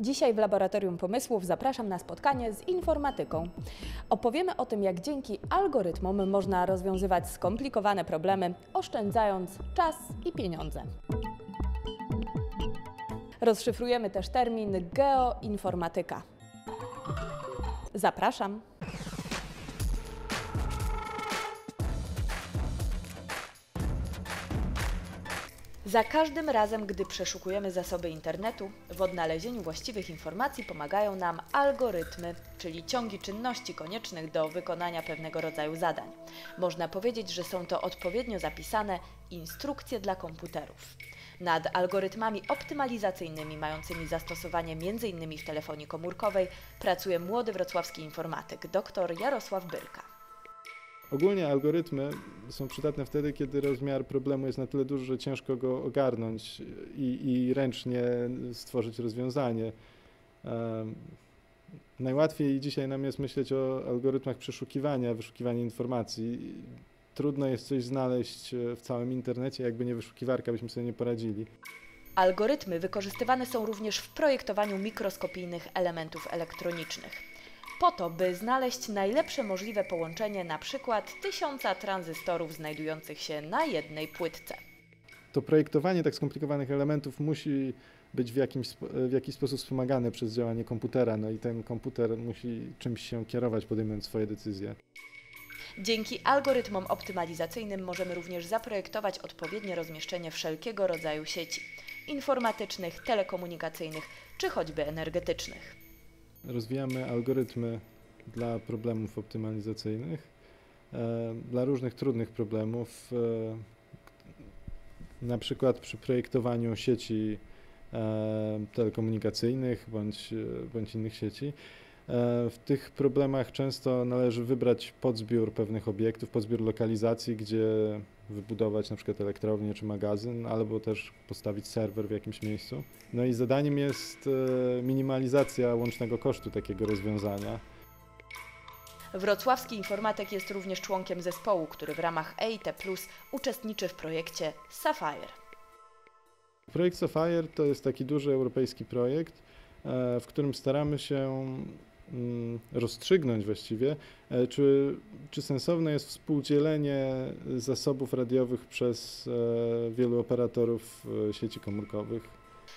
Dzisiaj w Laboratorium Pomysłów zapraszam na spotkanie z informatyką. Opowiemy o tym, jak dzięki algorytmom można rozwiązywać skomplikowane problemy, oszczędzając czas i pieniądze. Rozszyfrujemy też termin geoinformatyka. Zapraszam. Za każdym razem, gdy przeszukujemy zasoby internetu, w odnalezieniu właściwych informacji pomagają nam algorytmy, czyli ciągi czynności koniecznych do wykonania pewnego rodzaju zadań. Można powiedzieć, że są to odpowiednio zapisane instrukcje dla komputerów. Nad algorytmami optymalizacyjnymi mającymi zastosowanie m.in. w telefonii komórkowej pracuje młody wrocławski informatyk dr Jarosław Byrka. Ogólnie algorytmy są przydatne wtedy, kiedy rozmiar problemu jest na tyle duży, że ciężko go ogarnąć i, i ręcznie stworzyć rozwiązanie. Um, najłatwiej dzisiaj nam jest myśleć o algorytmach przeszukiwania, wyszukiwania informacji. Trudno jest coś znaleźć w całym internecie, jakby nie wyszukiwarka, byśmy sobie nie poradzili. Algorytmy wykorzystywane są również w projektowaniu mikroskopijnych elementów elektronicznych po to, by znaleźć najlepsze możliwe połączenie na przykład tysiąca tranzystorów znajdujących się na jednej płytce. To projektowanie tak skomplikowanych elementów musi być w, jakimś, w jakiś sposób wspomagane przez działanie komputera, no i ten komputer musi czymś się kierować, podejmując swoje decyzje. Dzięki algorytmom optymalizacyjnym możemy również zaprojektować odpowiednie rozmieszczenie wszelkiego rodzaju sieci informatycznych, telekomunikacyjnych czy choćby energetycznych rozwijamy algorytmy dla problemów optymalizacyjnych, e, dla różnych trudnych problemów, e, na przykład przy projektowaniu sieci e, telekomunikacyjnych bądź, bądź innych sieci. W tych problemach często należy wybrać podzbiór pewnych obiektów, podzbiór lokalizacji, gdzie wybudować na przykład elektrownię czy magazyn, albo też postawić serwer w jakimś miejscu. No i zadaniem jest e, minimalizacja łącznego kosztu takiego rozwiązania. Wrocławski informatyk jest również członkiem zespołu, który w ramach EIT Plus uczestniczy w projekcie Sapphire. Projekt Sapphire to jest taki duży europejski projekt, e, w którym staramy się rozstrzygnąć właściwie, e, czy, czy sensowne jest współdzielenie zasobów radiowych przez e, wielu operatorów e, sieci komórkowych.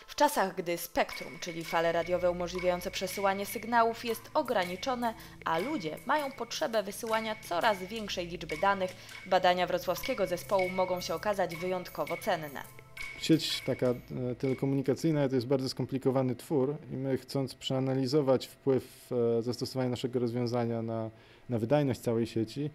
W czasach, gdy spektrum, czyli fale radiowe umożliwiające przesyłanie sygnałów, jest ograniczone, a ludzie mają potrzebę wysyłania coraz większej liczby danych, badania wrocławskiego zespołu mogą się okazać wyjątkowo cenne. Sieć taka e, telekomunikacyjna to jest bardzo skomplikowany twór i my chcąc przeanalizować wpływ e, zastosowania naszego rozwiązania na, na wydajność całej sieci,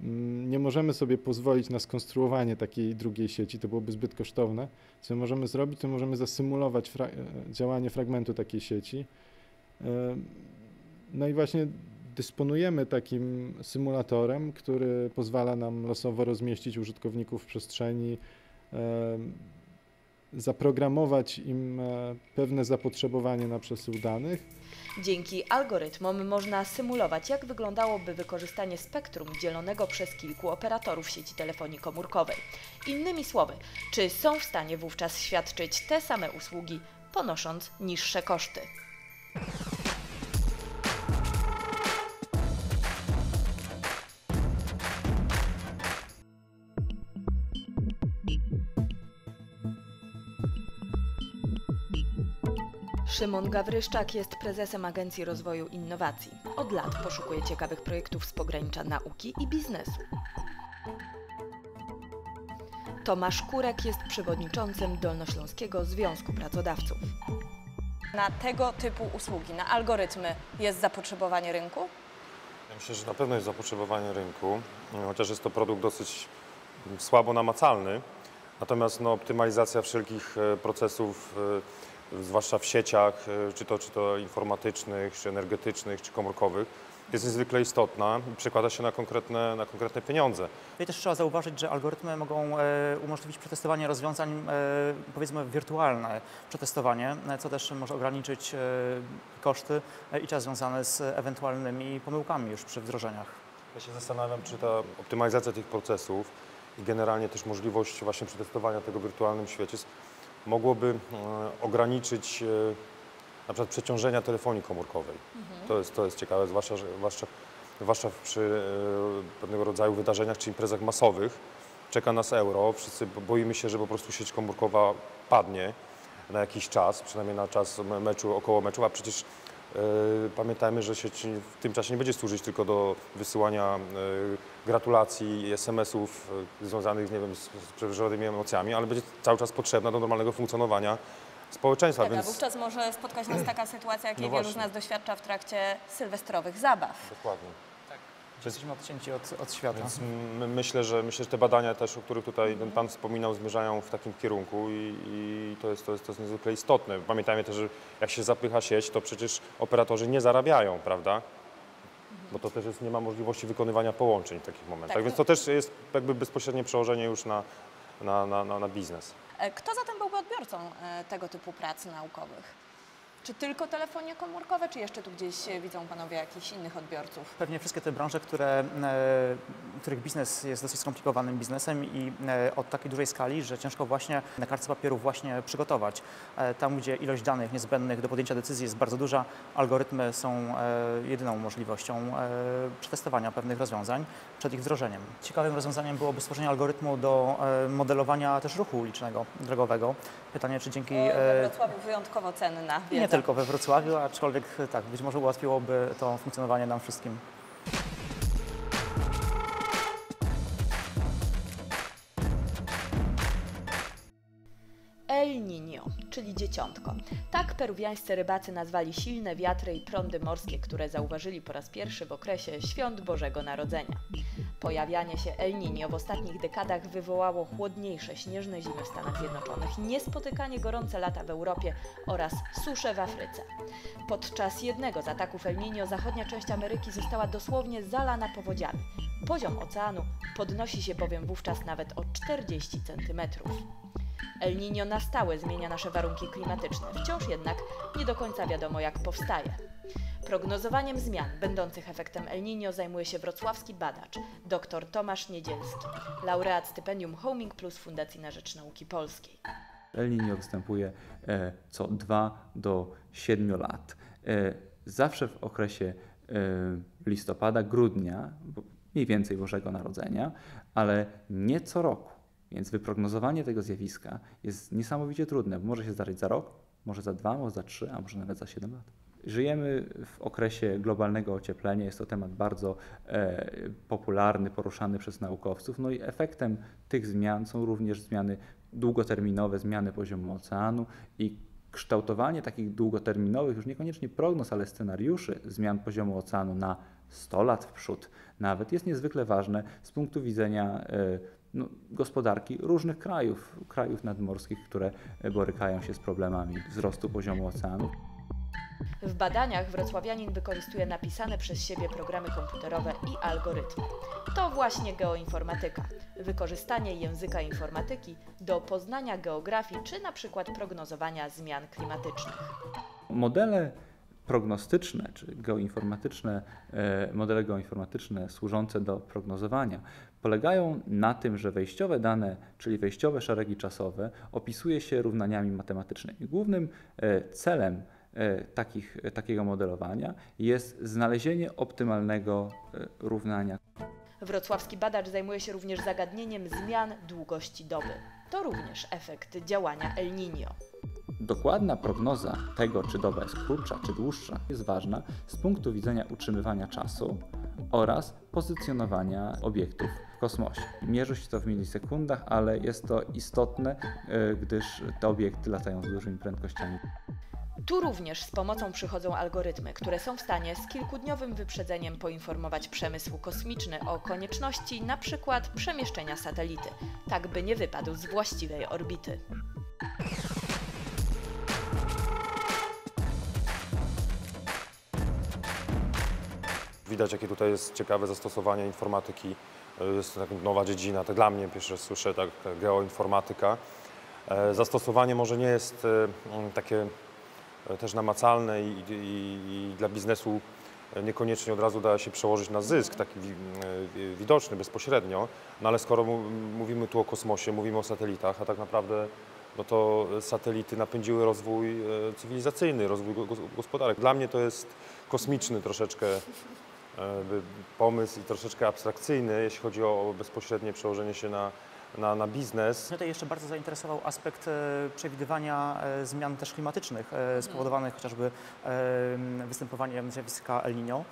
mm, nie możemy sobie pozwolić na skonstruowanie takiej drugiej sieci, to byłoby zbyt kosztowne. Co możemy zrobić, to możemy zasymulować fra e, działanie fragmentu takiej sieci. No i właśnie dysponujemy takim symulatorem, który pozwala nam losowo rozmieścić użytkowników w przestrzeni, zaprogramować im e, pewne zapotrzebowanie na przesył danych. Dzięki algorytmom można symulować, jak wyglądałoby wykorzystanie spektrum dzielonego przez kilku operatorów sieci telefonii komórkowej. Innymi słowy, czy są w stanie wówczas świadczyć te same usługi, ponosząc niższe koszty. Szymon Gawryszczak jest prezesem Agencji Rozwoju Innowacji. Od lat poszukuje ciekawych projektów z pogranicza nauki i biznesu. Tomasz Kurek jest przewodniczącym Dolnośląskiego Związku Pracodawców. Na tego typu usługi, na algorytmy jest zapotrzebowanie rynku? Ja myślę, że na pewno jest zapotrzebowanie rynku, chociaż jest to produkt dosyć słabo namacalny. Natomiast no, optymalizacja wszelkich e, procesów e, zwłaszcza w sieciach, e, czy to, czy to informatycznych, czy energetycznych, czy komórkowych, jest niezwykle istotna i przekłada się na konkretne, na konkretne pieniądze. I też trzeba zauważyć, że algorytmy mogą e, umożliwić przetestowanie rozwiązań, e, powiedzmy wirtualne przetestowanie, co też może ograniczyć koszty i czas związany z ewentualnymi pomyłkami już przy wdrożeniach. Ja się zastanawiam, czy ta optymalizacja tych procesów i generalnie też możliwość właśnie przetestowania tego w wirtualnym świecie mogłoby e, ograniczyć e, na przykład przeciążenia telefonii komórkowej. To, jest, to jest ciekawe, zwłaszcza, zwłaszcza, zwłaszcza przy e, pewnego rodzaju wydarzeniach czy imprezach masowych. Czeka nas euro, wszyscy bo- boimy się, że po prostu sieć komórkowa padnie na jakiś czas, przynajmniej na czas me- meczu, około meczu, a przecież pamiętajmy, że sieć w tym czasie nie będzie służyć tylko do wysyłania e, gratulacji i SMS-ów e, związanych nie wiem, z, przeżywałymi emocjami, ale będzie cały czas potrzebna do normalnego funkcjonowania społeczeństwa, Tak, a więc... wówczas może spotkać nas taka sytuacja, jakiej No wielu z nas doświadcza w trakcie sylwestrowych zabaw. Dokładnie. Jesteśmy odcięci od, od świata. Więc my, myślę, że myślę, że te badania też, o których tutaj ten Pan wspominał, zmierzają w takim kierunku i, i to, jest, to, jest, to jest niezwykle istotne. Pamiętajmy też, że jak się zapycha sieć, to przecież operatorzy nie zarabiają, prawda? Bo to też jest, nie ma możliwości wykonywania połączeń w takich momentach, Tak, więc to- to też jest jakby bezpośrednie przełożenie już na, na, na, na, na biznes. E, Kto zatem byłby odbiorcą e, tego typu prac naukowych? Czy tylko telefonie komórkowe, czy jeszcze tu gdzieś e, widzą Panowie jakichś innych odbiorców? Pewnie wszystkie te branże, które, e, których biznes jest dosyć skomplikowanym biznesem i e, od takiej dużej skali, że ciężko właśnie na kartce papieru właśnie przygotować. Tam, gdzie ilość danych niezbędnych do podjęcia decyzji jest bardzo duża, algorytmy są jedyną możliwością przetestowania pewnych rozwiązań przed ich wdrożeniem. Ciekawym rozwiązaniem byłoby stworzenie algorytmu do modelowania też ruchu ulicznego, drogowego. Pytanie, czy dzięki... Wrocławiu wyjątkowo cenna nie wiedza. Tylko we Wrocławiu, aczkolwiek tak, być może ułatwiłoby to funkcjonowanie nam wszystkim. Dzieciątko. Tak peruwiańscy rybacy nazwali silne wiatry i prądy morskie, które zauważyli po raz pierwszy w okresie świąt Bożego Narodzenia. Pojawianie się El Niño w ostatnich dekadach wywołało chłodniejsze śnieżne zimy w Stanach Zjednoczonych, niespotykanie gorące lata w Europie oraz susze w Afryce. Podczas jednego z ataków El Niño zachodnia część Ameryki została dosłownie zalana powodziami. Poziom oceanu podnosi się bowiem wówczas nawet o 40 centymetrów. El Niño na stałe zmienia nasze warunki klimatyczne, wciąż jednak nie do końca wiadomo jak powstaje. Prognozowaniem zmian będących efektem El Niño zajmuje się wrocławski badacz dr Tomasz Niedzielski, laureat stypendium Homing Plus Fundacji na Rzecz Nauki Polskiej. El Niño występuje e, co 2 do 7 lat. E, Zawsze w okresie e, listopada, grudnia, mniej więcej Bożego Narodzenia, ale nie co roku. Więc wyprognozowanie tego zjawiska jest niesamowicie trudne. bo Może się zdarzyć za rok, może za dwa, może za trzy, a może nawet za siedem lat. Żyjemy w okresie globalnego ocieplenia. Jest to temat bardzo e, popularny, poruszany przez naukowców. No i efektem tych zmian są również zmiany długoterminowe, zmiany poziomu oceanu i kształtowanie takich długoterminowych, już niekoniecznie prognoz, ale scenariuszy zmian poziomu oceanu na 100 lat w przód nawet jest niezwykle ważne z punktu widzenia e, no, gospodarki różnych krajów, krajów nadmorskich, które borykają się z problemami wzrostu poziomu oceanu. W badaniach wrocławianin wykorzystuje napisane przez siebie programy komputerowe i algorytmy. To właśnie geoinformatyka. Wykorzystanie języka informatyki do poznania geografii czy na przykład prognozowania zmian klimatycznych. Modele prognostyczne czy geoinformatyczne, e, modele geoinformatyczne służące do prognozowania polegają na tym, że wejściowe dane, czyli wejściowe szeregi czasowe, opisuje się równaniami matematycznymi. Głównym e, celem e, takich, takiego modelowania jest znalezienie optymalnego e, równania. Wrocławski badacz zajmuje się również zagadnieniem zmian długości doby. To również efekt działania El Niño. Dokładna prognoza tego, czy doba jest krótsza, czy dłuższa, jest ważna z punktu widzenia utrzymywania czasu oraz pozycjonowania obiektów kosmosie. Mierzy się to w milisekundach, ale jest to istotne, e, gdyż te obiekty latają z dużymi prędkościami. Tu również z pomocą przychodzą algorytmy, które są w stanie z kilkudniowym wyprzedzeniem poinformować przemysł kosmiczny o konieczności np. przemieszczenia satelity, tak by nie wypadł z właściwej orbity. Widać, jakie tutaj jest ciekawe zastosowanie informatyki. E, Jest to nowa dziedzina, to dla mnie pierwszy raz słyszę, tak, ta geoinformatyka. E, Zastosowanie może nie jest e, takie też namacalne i, i, i dla biznesu niekoniecznie od razu da się przełożyć na zysk, taki wi- widoczny bezpośrednio, no ale skoro mówimy tu o kosmosie, mówimy o satelitach, a tak naprawdę no to satelity napędziły rozwój cywilizacyjny, rozwój go- gos- gospodarek. Dla mnie to jest kosmiczny troszeczkę pomysł i troszeczkę abstrakcyjny, jeśli chodzi o bezpośrednie przełożenie się na, na, na biznes. Mnie tutaj jeszcze bardzo zainteresował aspekt e, przewidywania e, zmian też klimatycznych e, spowodowanych chociażby e, występowaniem zjawiska El Niño.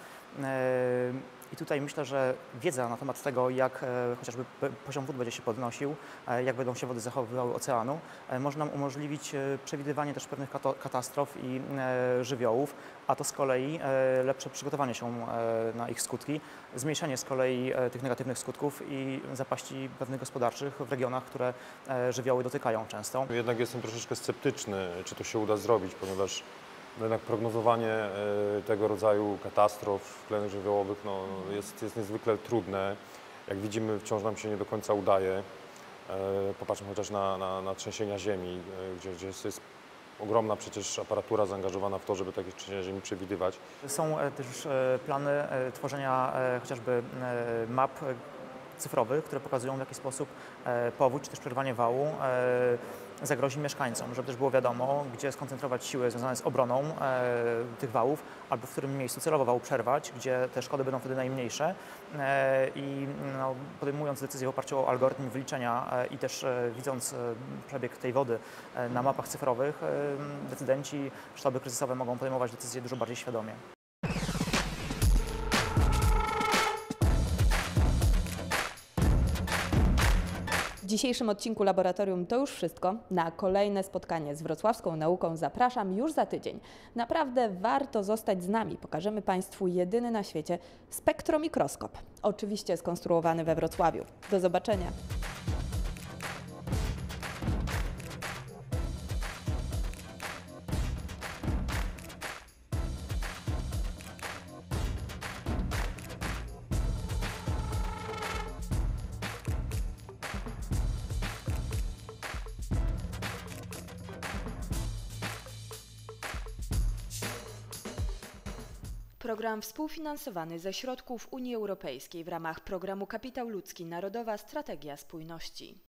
I tutaj myślę, że wiedza na temat tego, jak e, chociażby poziom wód będzie się podnosił, e, jak będą się wody zachowywały oceanu, e, może nam umożliwić przewidywanie też pewnych katastrof i żywiołów, a to z kolei lepsze przygotowanie się na ich skutki, zmniejszenie z kolei tych negatywnych skutków i zapaści pewnych gospodarczych w regionach, które żywioły dotykają często. Jednak jestem troszeczkę sceptyczny, czy to się uda zrobić, ponieważ no jednak prognozowanie e, tego rodzaju katastrof klęsk żywiołowych no, jest, jest niezwykle trudne. Jak widzimy, wciąż nam się nie do końca udaje. E, Popatrzmy chociaż na, na, na trzęsienia ziemi, e, gdzie, gdzie jest, ogromna przecież aparatura zaangażowana w to, żeby takie trzęsienia ziemi przewidywać. Są też plany tworzenia chociażby map cyfrowych, które pokazują w jaki sposób powódź czy też przerwanie wału zagrozi mieszkańcom, żeby też było wiadomo, gdzie skoncentrować siły związane z obroną e, tych wałów, albo w którym miejscu celowo wał przerwać, gdzie te szkody będą wtedy najmniejsze e, i no, podejmując decyzję w oparciu o algorytm wyliczenia e, i też e, widząc e, przebieg tej wody e, na mapach cyfrowych, decydenci, sztaby kryzysowe mogą podejmować decyzje dużo bardziej świadomie. Dzisiejszym odcinku Laboratorium to już wszystko. Na kolejne spotkanie z wrocławską nauką zapraszam już za tydzień. Naprawdę warto zostać z nami. Pokażemy Państwu jedyny na świecie spektromikroskop. Oczywiście skonstruowany we Wrocławiu. Do zobaczenia. Program współfinansowany ze środków Unii Europejskiej w ramach programu Kapitał Ludzki Narodowa Strategia Spójności.